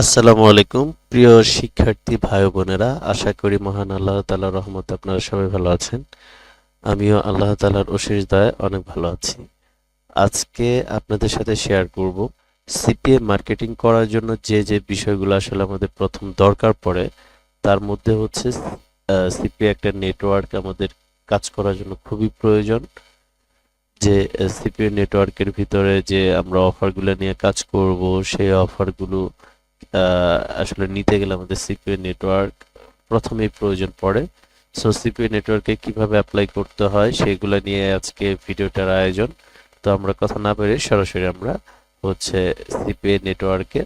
আসসালামু আলাইকুম, প্রিয় শিক্ষার্থী ভাই বোনেরা, আশা করি মহান আল্লাহ তালার রহমতে আপনারা সবাই ভালো আছেন। আমিও আল্লাহ তালার অশেষ দয়ায় অনেক ভালো আছি। আজকে আপনাদের সাথে শেয়ার করব সিপিএ মার্কেটিং করার জন্য যে যে বিষয়গুলো আসলে আমাদের প্রথম দরকার পড়ে, তার মধ্যে হচ্ছে সিপিএ একটা নেটওয়ার্ক আমাদের কাজ করার জন্য খুবই প্রয়োজন। যে সিপিএ নেটওয়ার্কের ভিতরে যে আমরা অফারগুলো নিয়ে কাজ করব, সেই অফারগুলো আসলে নিতে গেলে আমাদের সিপিএ নেটওয়ার্ক প্রথমেই প্রয়োজন পড়ে। সো সিপিএ নেটওয়ার্কে কীভাবে অ্যাপ্লাই করতে হয় সেগুলো নিয়ে আজকে ভিডিওটার আয়োজন। তো আমরা কথা না বেরিয়ে সরাসরি আমরা হচ্ছে সিপিএ নেটওয়ার্কে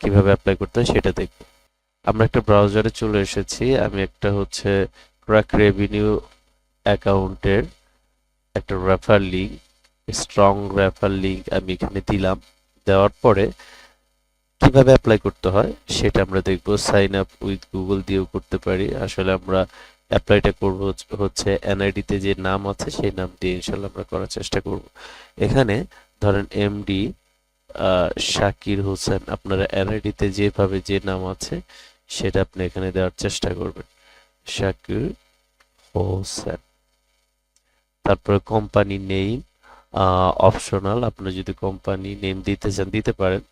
কীভাবে অ্যাপ্লাই করতে হয় সেটা দেখব। আমরা একটা ব্রাউজারে চলে এসেছি। আমি একটা হচ্ছে ট্র্যাক রেভিনিউ অ্যাকাউন্টের একটা refer link strong refer link আমি এখানে দিলাম। দেওয়ার পরে কীভাবে অ্যাপ্লাই করতে হয় সেটা আমরা দেখব। সাইন আপ উইথ গুগল দিয়েও করতে পারি। আসলে আমরা অ্যাপ্লাইটা করব হচ্ছে এনআইডি তে যে নাম আছে সেই নাম দিয়ে ইনশাল্লাহ আমরা করার চেষ্টা করব। এখানে ধরেন এমডি শাকির হোসেন আপনারা এনআইডি তে যেভাবে যে নাম আছে সেটা আপনি এখানে দেওয়ার চেষ্টা করবেন। শাকির হোসেন তারপরে কোম্পানি নেম অপশনাল আপনি যদি কোম্পানি নেম দিতে চান, দিতে পারেন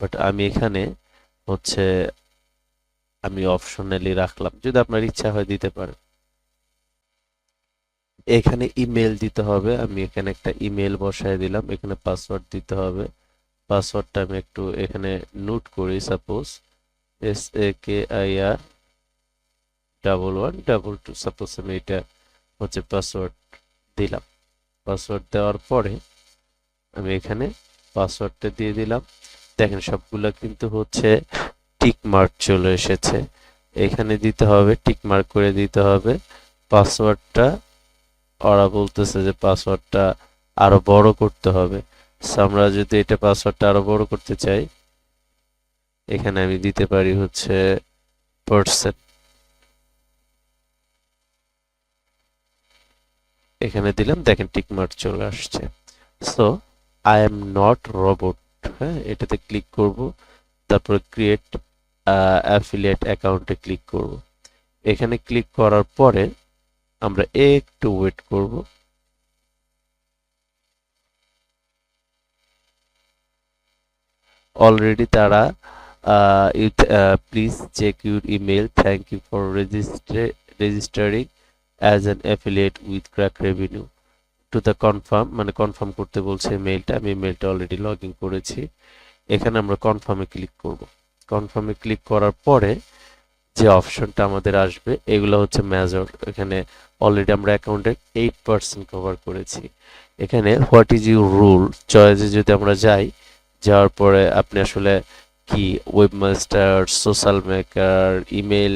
বাট আমি এখানে হচ্ছে আমি অপশনালি রাখলাম। যদি আপনার ইচ্ছা হয় দিতে পারেন। এখানে ইমেল দিতে হবে। আমি এখানে একটা ইমেল বসায় দিলাম। এখানে পাসওয়ার্ড দিতে হবে। পাসওয়ার্ডটা আমি একটু এখানে নোট করি। Suppose S A K I R double one double two suppose আমি এটা হচ্ছে পাসওয়ার্ড দিলাম। পাসওয়ার্ড দেওয়ার পরে আমি এখানে পাসওয়ার্ডটা দিয়ে দিলাম। দেখেন সবগুলা কিন্তু হচ্ছে টিক মার্ক চলে এসেছে। এখানে দিতে হবে টিক মার্ক করে দিতে হবে। পাসওয়ার্ডটা, ওরা বলতেছে যে পাসওয়ার্ডটা আরও বড় করতে হবে। আমরা যদি এটা পাসওয়ার্ডটা আরও বড় করতে চাই, এখানে আমি দিতে পারি হচ্ছে পার্সেন্ট এখানে দিলাম, দেখেন টিক মার্ক চলে আসছে। So I am not robot হ্যাঁ এটাতে ক্লিক করব। তারপর ক্রিয়েট অ্যাফিলিয়েট অ্যাকাউন্টে ক্লিক করব। এখানে ক্লিক করার পরে আমরা একটু ওয়েট করব। অলরেডি তারা please check your email thank you for registering as an affiliate with crack revenue to the confirm মানে কনফার্ম করতে বলছে মেইলটা আমি মেইলটা অলরেডি লগ ইন করেছি। এখানে আমরা কনফার্মে ক্লিক করব। কনফার্মে ক্লিক করার পরে যে অপশনটা আমাদের আসবে, এগুলো হচ্ছে মেজর এখানে অলরেডি আমরা অ্যাকাউন্টের এইট পার্সেন্ট কভার করেছি। এখানে হোয়াট ইজ ইউর রুল চয়েসে যদি আমরা যাই, যাওয়ার পরে আপনি আসলে কি? Webmaster social maker email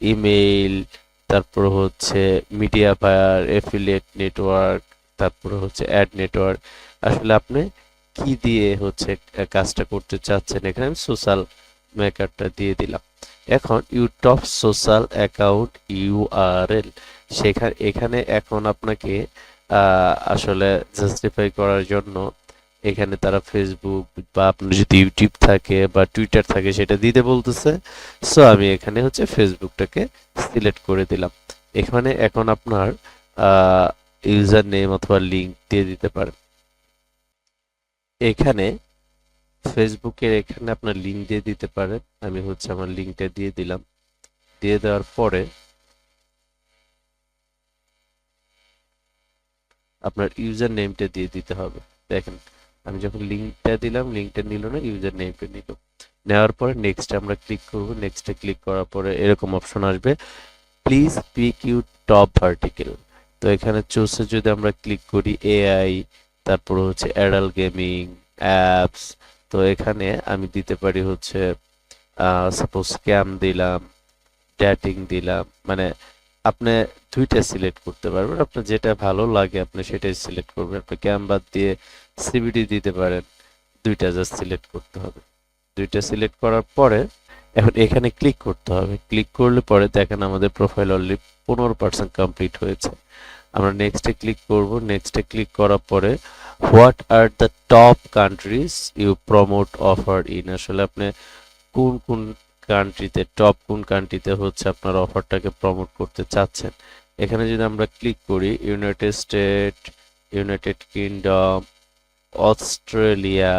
email তারপর হচ্ছে মিডিয়া বায়ার এফিলিয়েট নেটওয়ার্ক তারপরে হচ্ছে অ্যাড নেটওয়ার্ক আসলে আপনি কি দিয়ে হচ্ছে কাজটা করতে চাচ্ছেন? এখানে আমি সোশ্যাল মেকারটা দিয়ে দিলাম। এখন ইউটপ সোশ্যাল অ্যাকাউন্ট ইউআরএল সেখানে, এখানে এখন আপনাকে আসলে জাস্টিফাই করার জন্য এখানে তারা ফেসবুক বা আপনার যদি ইউটিউব থাকে বা টুইটার থাকে সেটা দিতে বলতেছে। সো আমি এখানে হচ্ছে ফেসবুকটাকে সিলেক্ট করে দিলাম। এখানে এখন আপনার ইউজার নেম অথবা লিঙ্ক দিয়ে দিতে পারেন। এখানে ফেসবুকের এখানে আপনার লিঙ্ক দিয়ে দিতে পারেন। আমি হচ্ছে আমার লিঙ্কটা দিয়ে দিলাম। দিয়ে দেওয়ার পরে আপনার ইউজার নেমটা দিয়ে দিতে হবে। দেখেন, আমি যখন লিঙ্কটা দিলাম লিঙ্কটা নিল না ইউজার নেমটা নিল। নেওয়ার পরে নেক্সট আমরা ক্লিক করব। নেক্সটে ক্লিক করার পরে এরকম অপশন আসবে। Please pick you top vertical তো এখানে চুজে যদি আমরা ক্লিক করি এআই তারপর হচ্ছে অ্যাডাল গেমিং অ্যাপস তো এখানে আমি দিতে পারি হচ্ছে সাপোজ স্ক্যাম দিলাম ড্যাটিং দিলাম মানে আপনি দুইটা সিলেক্ট করতে পারবেন। আপনার যেটা ভালো লাগে আপনি সেটাই সিলেক্ট করবেন। আপনি ক্যাম বাদ দিয়ে সিবিডি দিতে পারেন, দুইটা জাস্ট সিলেক্ট করতে হবে। দুইটা সিলেক্ট করার পরে এখন এখানে ক্লিক করতে হবে। ক্লিক করলে পরে দেখেন আমাদের প্রোফাইল অলরেডি পনেরো পার্সেন্ট কমপ্লিট হয়েছে। আমরা নেক্সটে ক্লিক করব। নেক্সটে ক্লিক করার পরে what are the top countries you promote offer in আসলে আপনি কোন কোন কান্ট্রিতে টপ কোন কান্ট্রিতে হচ্ছে আপনার অফারটাকে প্রমোট করতে চাচ্ছেন? এখানে যদি আমরা ক্লিক করি United State United Kingdom Australia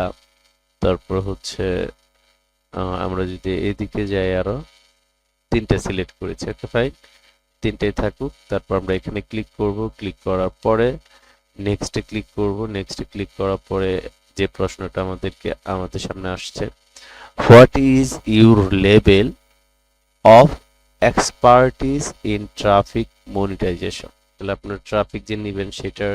তারপর হচ্ছে আমরা যদি এদিকে যাই আরও, তিনটে সিলেক্ট করেছি ওকে ফাইন তিনটেই থাকুক, তারপর আমরা এখানে ক্লিক করব ক্লিক করার পরে নেক্সটে ক্লিক করব নেক্সটে ক্লিক করার পরে যে প্রশ্নটা আমাদেরকে, আমাদের সামনে আসছে what is your level of expertise in traffic monetization তাহলে আপনার ট্রাফিক যে নেবেন, সেটার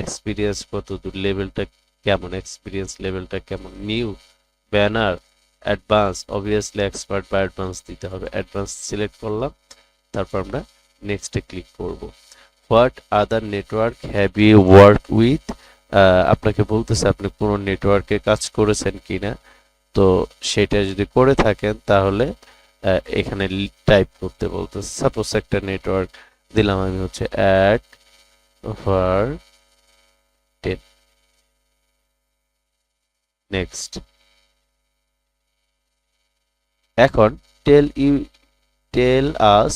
এক্সপিরিয়েন্স কত দূর লেভেলটা কেমন এক্সপিরিয়েন্স লেভেলটা কেমন new banner advance obviously expert বা অ্যাডভান্স দিতে হবে। অ্যাডভান্স সিলেক্ট করলাম, তারপর আমরা নেক্সটে ক্লিক করব। What other network have you work with আপনাকে বলতেছে, আপনি কোনো নেটওয়ার্কে কাজ করেছেন কিনা? তো সেটা যদি করে থাকেন, তাহলে এখানে টাইপ করতে বলতেছে সাপোজ একটা নেটওয়ার্ক দিলাম, আমি হচ্ছে অ্যাড ওভার টেন নেক্সট এখন tell you tell us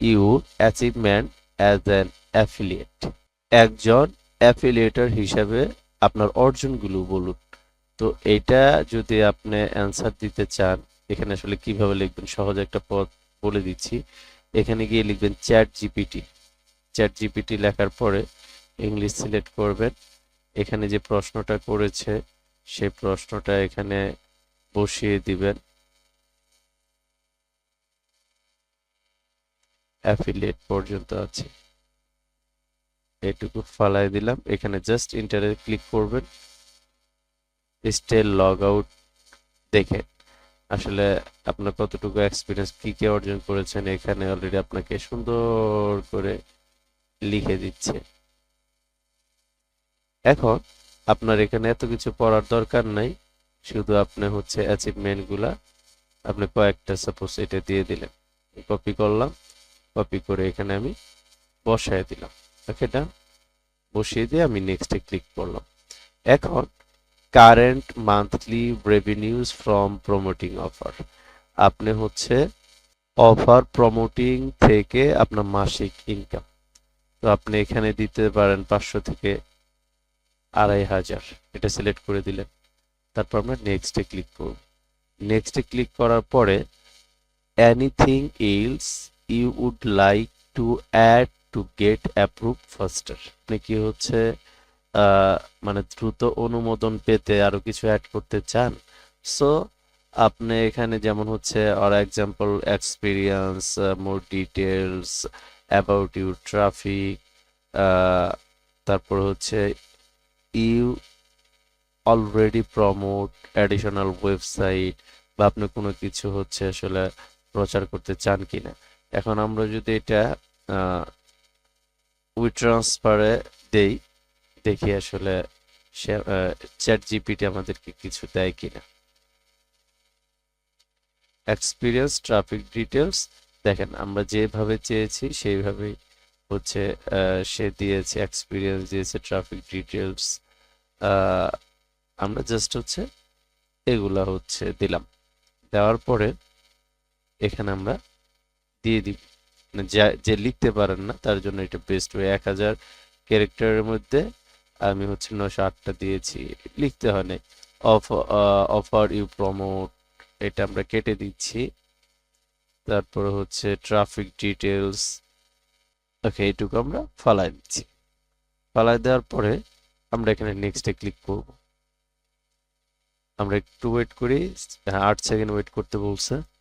you achievement as an affiliate একজন অ্যাফিলিয়েটর হিসাবে আপনার অর্জনগুলো বলুন। তো এটা যদি আপনি অ্যান্সার দিতে চান, এখানে আসলে কীভাবে লিখবেন সহজ একটা পদ বলে দিচ্ছি। এখানে গিয়ে লিখবেন চ্যাট জিপিটি চ্যাট জিপিটি লেখার পরে ইংলিশ সিলেক্ট করবেন। এখানে যে প্রশ্নটা করেছে, সেই প্রশ্নটা এখানে বসিয়ে দিবেন। অ্যাফিলিয়েট পর্যন্ত আছে। এটুকু ফালাই দিলাম। এখানে জাস্ট ইন্টারে ক্লিক করবেন। স্টেল লগ আউট দেখে। আসলে আপনার কতটুকু এক্সপিরিয়েন্স কি কি অর্জন করেছেন, এখানে অলরেডি আপনাকে সুন্দর করে লিখে দিচ্ছে। এখন আপনার এখানে এত কিছু পড়ার দরকার নাই। শুধু আপনি হচ্ছে অ্যাচিভমেন্টগুলা আপনি কয়েকটা সাপোজ এটা দিয়ে দিলেন। কপি করলাম। কপি করে এখানে আমি বসায় দিলাম। ওকে ডান বসিয়ে দিয়ে আমি নেক্সটে ক্লিক করলাম। এখন current monthly revenues from promoting offer আপনি হচ্ছে অফার প্রমোটিং থেকে আপনার মাসিক ইনকাম তো আপনি এখানে দিতে পারেন পাঁচশো থেকে আড়াই হাজার। এটা সিলেক্ট করে দিলেন। তারপর আমরা নেক্সটে ক্লিক করব। নেক্সটে ক্লিক করার পরে anything else you would like to add to get approve faster আপনি কি হচ্ছে মানে দ্রুত অনুমোদন পেতে আরও কিছু অ্যাড করতে চান। সো আপনি এখানে যেমন হচ্ছে or example experience more details about your traffic তারপর হচ্ছে you already promote additional website বা আপনি কোনো কিছু হচ্ছে আসলে প্রচার করতে চান কিনা। এখন আমরা যদি এটা উই ট্রান্সফারে দেই, দেখি আসলে চ্যাট জিপিটি আমাদেরকে কিছু দেয় কিনা। এক্সপিরিয়েন্স ট্রাফিক ডিটেলস দেখেন আমরা যেভাবে চেয়েছি সেইভাবেই হচ্ছে সে দিয়েছে এক্সপিরিয়েন্স দিয়েছে ট্রাফিক ডিটেলস আমরা জাস্ট হচ্ছে এগুলা হচ্ছে দিলাম। দেওয়ার পরে এখানে আমরা দিয়ে দিব মানে যা- যে লিখতে পারেন না, তার জন্য এটা বেস্ট ওয়ে এক হাজার ক্যারেক্টারের মধ্যে আমি হচ্ছে নশো আটটা দিয়েছি। লিখতে হয় নাই। অফ অফার ইউ প্রমোট এটা আমরা কেটে দিচ্ছি। তারপর হচ্ছে ট্রাফিক ডিটেলস ওকে এইটুকু আমরা ফালাই দিচ্ছি। ফালাই দেওয়ার পরে আমরা এখানে নেক্সটে ক্লিক করব। আমরা একটু ওয়েট করি। হ্যাঁ আট সেকেন্ড ওয়েট করতে বলছে।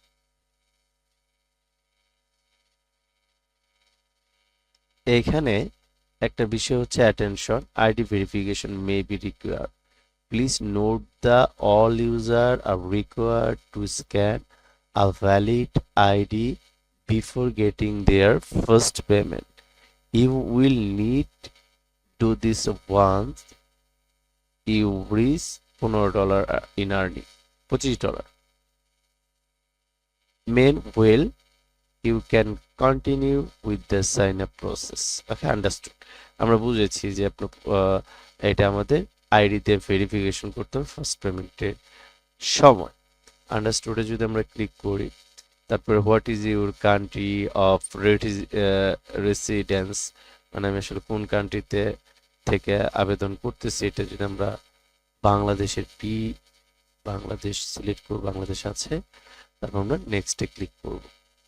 এইখানে একটা বিষয় হচ্ছে attention ID verification may be required please note the all user are required to scan a valid ID before getting their first payment you will need do this once you reach পনেরো dollar in earning পঁচিশ dollar men well you can continue with the sign up process okay understood আমরা বুঝেছি যে এটা আমাদের ID দিয়ে verification করতে হবে ফার্স্ট পেমেন্টের সময়। আন্ডারস্টুডে যদি আমরা ক্লিক করি, তারপরে what is your country of residence মানে আমি আসলে কোন কান্ট্রিতে থেকে আবেদন করতেছি, এটা যদি আমরা বাংলাদেশের পি বাংলাদেশ সিলেক্ট করব, বাংলাদেশ আছে, তারপর আমরা নেক্সটে ক্লিক করব।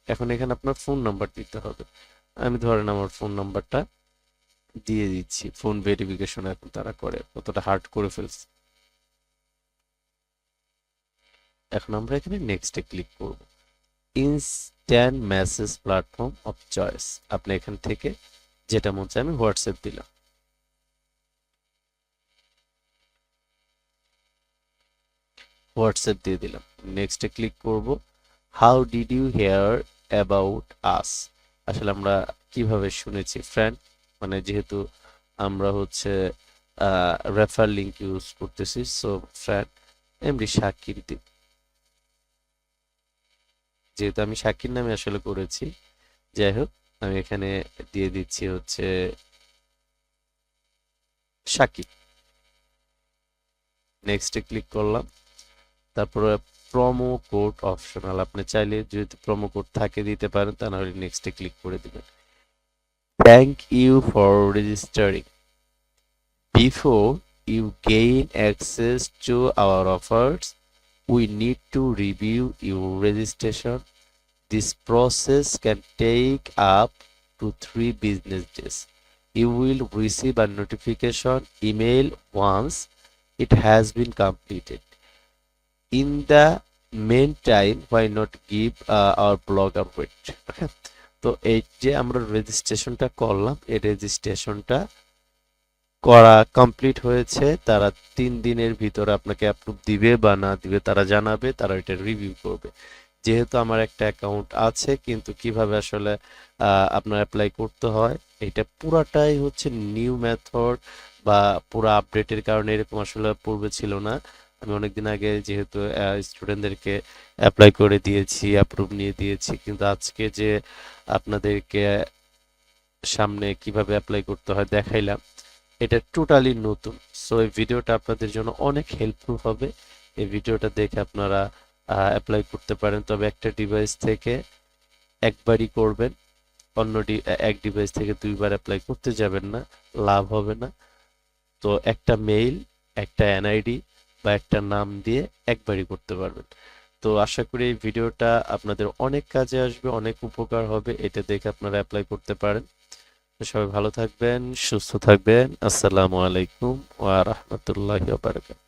এখন এখানে আপনার ফোন নাম্বার দিতে হবে। আমি ধরেন আমার ফোন নাম্বারটা দিয়ে দিচ্ছি। ফোন ভেরিফিকেশন এখন তারা করে। কতটা হার্ড করে ফেলছে। এখন আমরা এখানে নেক্সটে ক্লিক করব। Instant message platform of choice আপনি এখান থেকে যেটা মন আমি হোয়াটসঅ্যাপ দিলাম। হোয়াটসঅ্যাপ দিয়ে দিলাম। নেক্সটে ক্লিক করব। How did you hear about us আসলে আমরা কীভাবে শুনেছি ফ্রেন্ড মানে যেহেতু আমরা হচ্ছে রেফার লিঙ্ক ইউজ করতেছি সো ফ্রেন্ড এমডি শাকির দিন যেহেতু আমি শাকির নামে আসলে করেছি, যাই হোক, আমি এখানে দিয়ে দিচ্ছি হচ্ছে শাকির নেক্সটে ক্লিক করলাম, তারপরে প্রমো কোড অপশনাল আপনি চাইলে যদি প্রমো কোড থাকে দিতে পারেন, তা নাহলে এ ক্লিক করে দিবেন। Thank you for registering before you gain access to our offers we need to review your registration this process can take up to three business days you will receive a notification email once it has been completed In the meantime, why not give uh, our blog update? Okay. তো এই যে আমরা রেজিস্ট্রেশনটা করলাম এই রেজিস্ট্রেশনটা করা complete হয়েছে তারা তিন দিনের ভিতরে আপনাকে অ্যাপ্রুভ দিবে বা না দিবে তারা জানাবে তারা এটা রিভিউ করবে যেহেতু আমার একটা অ্যাকাউন্ট আছে কিন্তু কীভাবে আসলে আপনার অ্যাপ্লাই করতে হয় এটা পুরাটাই হচ্ছে নিউ মেথড বা পুরো আপডেটের কারণে এরকম আসলে পূর্বে ছিল না আমি অনেকদিন আগে যেহেতু স্টুডেন্টদেরকে অ্যাপ্লাই করে দিয়েছি অ্যাপ্রুভ নিয়ে দিয়েছি, কিন্তু আজকে যে আপনাদেরকে সামনে কীভাবে অ্যাপ্লাই করতে হয় দেখাইলাম, এটা টোটালি নতুন। সো এই ভিডিওটা আপনাদের জন্য অনেক হেল্পফুল হবে। এই ভিডিওটা দেখে আপনারা অ্যাপ্লাই করতে পারেন। তবে একটা ডিভাইস থেকে একবারই করবেন। অন্য এক ডিভাইস থেকে দুইবার অ্যাপ্লাই করতে যাবেন না, লাভ হবে না। তো একটা মেইল একটা এনআইডি বা একটা নাম দিয়ে একবারই করতে পারবেন। তো আশা করি এই ভিডিওটা আপনাদের অনেক কাজে আসবে, অনেক উপকার হবে, এটা দেখে আপনারা অ্যাপ্লাই করতে পারেন। সবাই ভালো থাকবেন, সুস্থ থাকবেন। আসসালামু আলাইকুম ওয়া রাহমাতুল্লাহি ওয়া বারাকাতুহু।